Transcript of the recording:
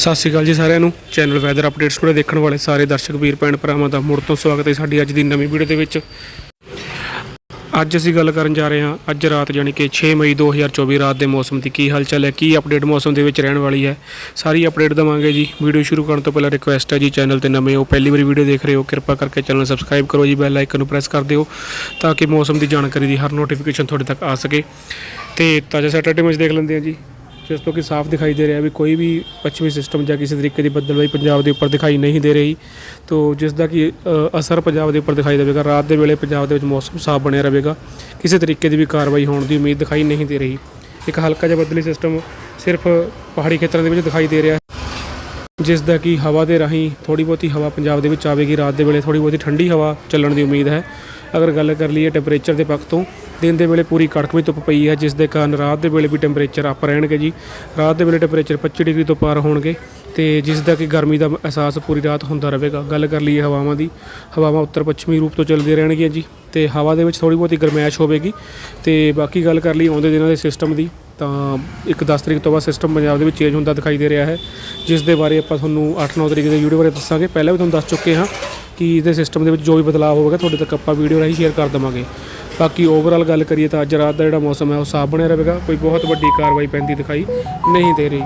ਸਤਿ ਸ਼੍ਰੀ ਅਕਾਲ ਜੀ ਸਾਰਿਆਂ ਨੂੰ। ਚੈਨਲ ਵੈਦਰ ਅਪਡੇਟਸ ਕੋਲੇ ਦੇਖਣ ਵਾਲੇ ਸਾਰੇ ਦਰਸ਼ਕ, ਵੀਰ, ਭੈਣ, ਭਰਾਵਾਂ ਦਾ ਮੁੜ ਤੋਂ ਸਵਾਗਤ ਹੈ ਸਾਡੀ ਅੱਜ ਦੀ ਨਵੀਂ ਵੀਡੀਓ ਦੇ ਵਿੱਚ। ਅੱਜ ਅਸੀਂ ਗੱਲ ਕਰਨ ਜਾ ਰਹੇ ਹਾਂ, ਅੱਜ ਰਾਤ ਯਾਨੀ ਕਿ 6 ਮਈ 2024 ਰਾਤ ਦੇ ਮੌਸਮ ਦੀ ਕੀ ਹਲਚਲ ਹੈ, ਕੀ ਅਪਡੇਟ ਮੌਸਮ ਦੇ ਵਿੱਚ ਰਹਿਣ ਵਾਲੀ ਹੈ। ਸਾਰੀ ਅਪਡੇਟ ਦਵਾਂਗੇ ਜੀ। ਵੀਡੀਓ ਸ਼ੁਰੂ ਕਰਨ ਤੋਂ ਪਹਿਲਾਂ ਰਿਕੁਐਸਟ ਹੈ ਜੀ ਚੈਨਲ ਤੇ ਨਵੇਂ ਹੋ, ਪਹਿਲੀ ਵਾਰੀ ਵੀਡੀਓ ਦੇਖ ਰਹੇ ਹੋ, ਕਿਰਪਾ ਕਰਕੇ ਚੈਨਲ ਸਬਸਕ੍ਰਾਈਬ ਕਰੋ ਜੀ ਬੈਲ ਆਈਕਨ ਨੂੰ ਪ੍ਰੈਸ ਕਰ ਦਿਓ, ਤਾਂ ਕਿ ਮੌਸਮ ਦੀ ਜਾਣਕਾਰੀ ਦੀ ਹਰ ਨੋਟੀਫਿਕੇਸ਼ਨ ਤੁਹਾਡੇ ਤੱਕ ਆ ਸਕੇ। ਤੇ ਤਾਜ਼ਾ ਸੈਟਰਡੇ ਮੈਚ ਦੇਖ ਲੈਂਦੇ ਹਾਂ ਜੀ। ਜਿਸ ਤੋਂ ਕਿ ਸਾਫ਼ ਦਿਖਾਈ ਦੇ ਰਿਹਾ ਵੀ ਕੋਈ ਵੀ ਪੱਛਮੀ ਸਿਸਟਮ ਜਾਂ ਕਿਸੇ ਤਰੀਕੇ ਦੀ ਬੱਦਲਵਾਈ ਪੰਜਾਬ ਦੇ ਉੱਪਰ ਦਿਖਾਈ ਨਹੀਂ ਦੇ ਰਹੀ। ਤੋ ਜਿਸ ਦਾ ਕਿ ਅ, ਅਸਰ ਪੰਜਾਬ ਦੇ ਉੱਪਰ ਦਿਖਾਈ ਦੇਵੇਗਾ। ਰਾਤ ਦੇ ਵੇਲੇ ਪੰਜਾਬ ਦੇ ਵਿੱਚ ਮੌਸਮ ਸਾਫ਼ ਬਣਿਆ ਰਹੇਗਾ। ਕਿਸੇ ਤਰੀਕੇ ਦੀ ਵੀ ਕਾਰਵਾਈ ਹੋਣ ਦੀ ਉਮੀਦ ਦਿਖਾਈ ਨਹੀਂ ਦੇ ਰਹੀ। ਇੱਕ ਹਲਕਾ ਜਿਹਾ ਬੱਦਲੀ ਸਿਸਟਮ ਸਿਰਫ ਪਹਾੜੀ ਖੇਤਰਾਂ ਦੇ ਵਿੱਚ ਦਿਖਾਈ ਦੇ ਰਿਹਾ ਹੈ। ਜਿਸ ਦਾ ਕਿ ਹਵਾ ਦੇ ਰਾਹੀਂ ਥੋੜੀ ਬਹੁਤੀ ਹਵਾ ਪੰਜਾਬ ਦੇ ਵਿੱਚ ਆਵੇਗੀ। ਰਾਤ ਦੇ ਵੇਲੇ ਥੋੜੀ ਬਹੁਤੀ ਠੰਡੀ ਹਵਾ ਚੱਲਣ ਦੀ ਉਮੀਦ ਹੈ। ਅਗਰ ਗੱਲ ਕਰ ਲਈਏ ਟੈਂਪਰੇਚਰ ਦੇ ਪੱਖ ਤੋਂ, ਦਿਨ ਦੇ ਵੇਲੇ ਪੂਰੀ ਕੜਕਵੀਂ ਧੁੱਪ ਪਈ ਹੈ, ਜਿਸ ਦੇ ਕਾਰਨ ਰਾਤ ਦੇ ਵੇਲੇ ਵੀ ਟੈਂਪਰੇਚਰ ਅਪ ਰਹਿਣਗੇ ਜੀ। ਰਾਤ ਦੇ ਵੇਲੇ ਟੈਂਪਰੇਚਰ 25 ਡਿਗਰੀ ਤੋਂ ਪਾਰ ਹੋਣਗੇ ਤੇ ਜਿਸ ਦਾ ਕਿ ਗਰਮੀ ਦਾ ਅਹਿਸਾਸ ਪੂਰੀ ਰਾਤ ਹੁੰਦਾ ਰਹੇਗਾ। ਗੱਲ ਕਰ ਲਈਏ ਹਵਾਵਾਂ ਦੀ, ਹਵਾਵਾਂ ਉੱਤਰ ਪੱਛਮੀ ਰੂਪ ਤੋਂ ਚੱਲਦੀਆਂ ਰਹਿਣਗੀਆਂ ਜੀ ਤੇ ਹਵਾ ਦੇ ਵਿੱਚ ਥੋੜੀ ਬਹੁਤੀ ਗਰਮੈਸ਼ ਹੋਵੇਗੀ ਤੇ ਬਾਕੀ ਗੱਲ ਕਰ ਲਈ ਆਉਂਦੇ ਦਿਨਾਂ ਦੇ ਸਿਸਟਮ ਦੀ ਤਾਂ ਇੱਕ 10 ਤਰੀਕ ਤੋਂ ਬਾਅਦ ਸਿਸਟਮ ਪੰਜਾਬ ਦੇ ਵਿੱਚ ਚੇਂਜ ਹੁੰਦਾ ਦਿਖਾਈ ਦੇ ਰਿਹਾ ਹੈ, ਜਿਸ ਦੇ ਬਾਰੇ ਆਪਾਂ ਤੁਹਾਨੂੰ 8-9 ਤਰੀਕ ਦੇ ਵੀਡੀਓ ਬਾਰੇ ਦੱਸਾਂਗੇ। ਪਹਿਲਾਂ ਵੀ ਤੁਹਾਨੂੰ ਦੱਸ ਚੁੱਕੇ ਹਾਂ ਕਿ ਇਹਦੇ ਸਿਸਟਮ ਦੇ ਵਿੱਚ ਜੋ ਵੀ ਬਦਲਾਅ ਹੋਵੇਗਾ, ਤੁਹਾਡੇ ਤੱਕ ਆਪਾਂ ਵੀਡੀਓ ਰਾਹੀਂ ਸ਼ੇਅਰ ਕਰ ਦੇਵਾਂਗੇ। ਬਾਕੀ ਓਵਰਆਲ ਗੱਲ ਕਰੀਏ ਤਾਂ ਅੱਜ ਰਾਤ ਦਾ ਜਿਹੜਾ ਮੌਸਮ ਹੈ, ਉਹ ਸਾਫ਼ ਬਣਿਆ ਰਹੇਗਾ, ਕੋਈ ਬਹੁਤ ਵੱਡੀ ਕਾਰਵਾਈ ਪੈਂਦੀ ਦਿਖਾਈ ਨਹੀਂ ਦੇ ਰਹੀ।